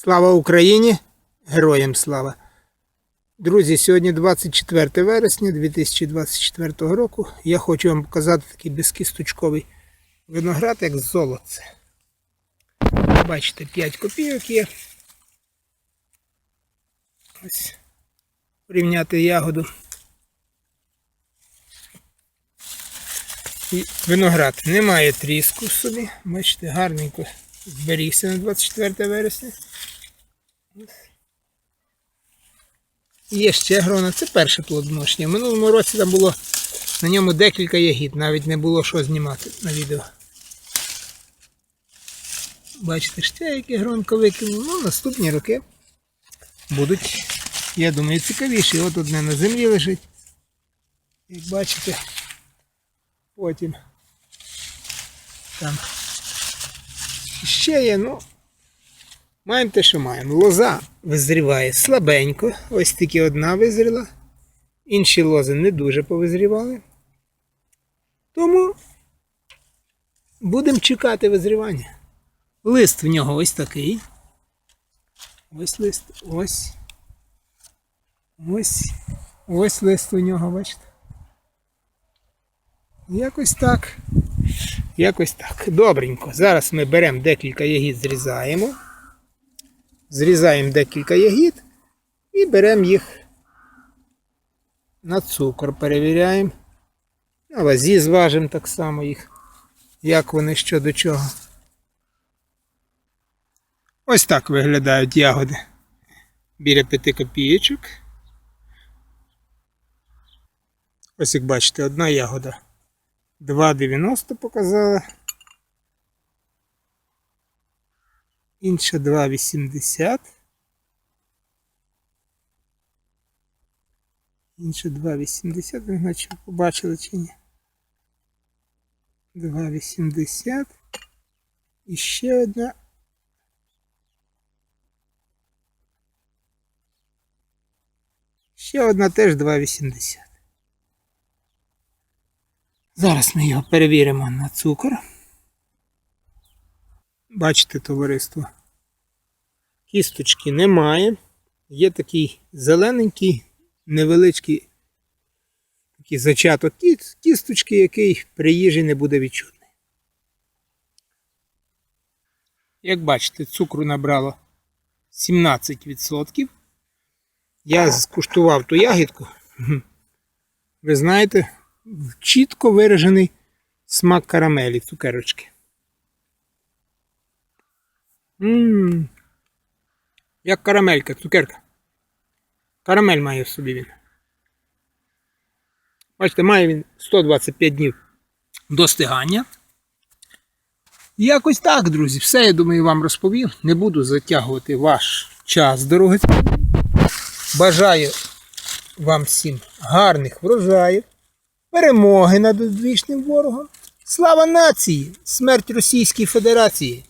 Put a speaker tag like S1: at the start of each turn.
S1: Слава Україні! Героям слава! Друзі, сьогодні 24 вересня 2024 року. Я хочу вам показати такий безкісточковий виноград, як золоце. Бачите, 5 копійок є. Ось. Порівняти ягоду. І виноград не має тріску в собі. Бачите, гарненько зберігся на 24 вересня. Є ще грона, це перше плодоношення. В минулому році там було на ньому декілька ягід, навіть не було що знімати на відео. Бачите, ще яке гронко викинув. Ну, наступні роки будуть, я думаю, цікавіші. От одне на землі лежить. Як бачите, потім там ще є, ну, маємо те, що маємо. Лоза визріває слабенько. Ось тільки одна визріла. Інші лози не дуже повизрівали. Тому будемо чекати визрівання. Лист в нього ось такий. Ось лист. Ось. Ось. Ось лист у нього, бачите. Якось так. Якось так. Добренько. Зараз ми беремо декілька ягід, зрізаємо. Зрізаємо декілька ягід і беремо їх на цукор, перевіряємо. На вазі зважимо так само їх, як вони що до чого. Ось так виглядають ягоди біля 5 копійочок. Ось як бачите, одна ягода 2,90 показала. Інша 2,80. Інша 2,80. Не знаю, чи ви побачили чи ні. 2,80. І ще одна. Ще одна теж 2,80. Зараз ми його перевіримо на цукор. Бачите, товариство. Кісточки немає. Є такий зелененький, невеличкий такий зачаток кіс- кісточки, який при їжі не буде відчутний. Як бачите, цукру набрало 17%. Я скуштував ту ягідку. Ви знаєте, чітко виражений смак карамелі, цукерочки. Ммм. Як карамелька, цукерка. Карамель має в собі він. Бачите, має він 125 днів достигання. Якось так, друзі. Все, я думаю, вам розповів. Не буду затягувати ваш час дорогоцінний. Бажаю вам всім гарних врожаїв, перемоги над одвічним ворогом. Слава нації! Смерть Російській Федерації!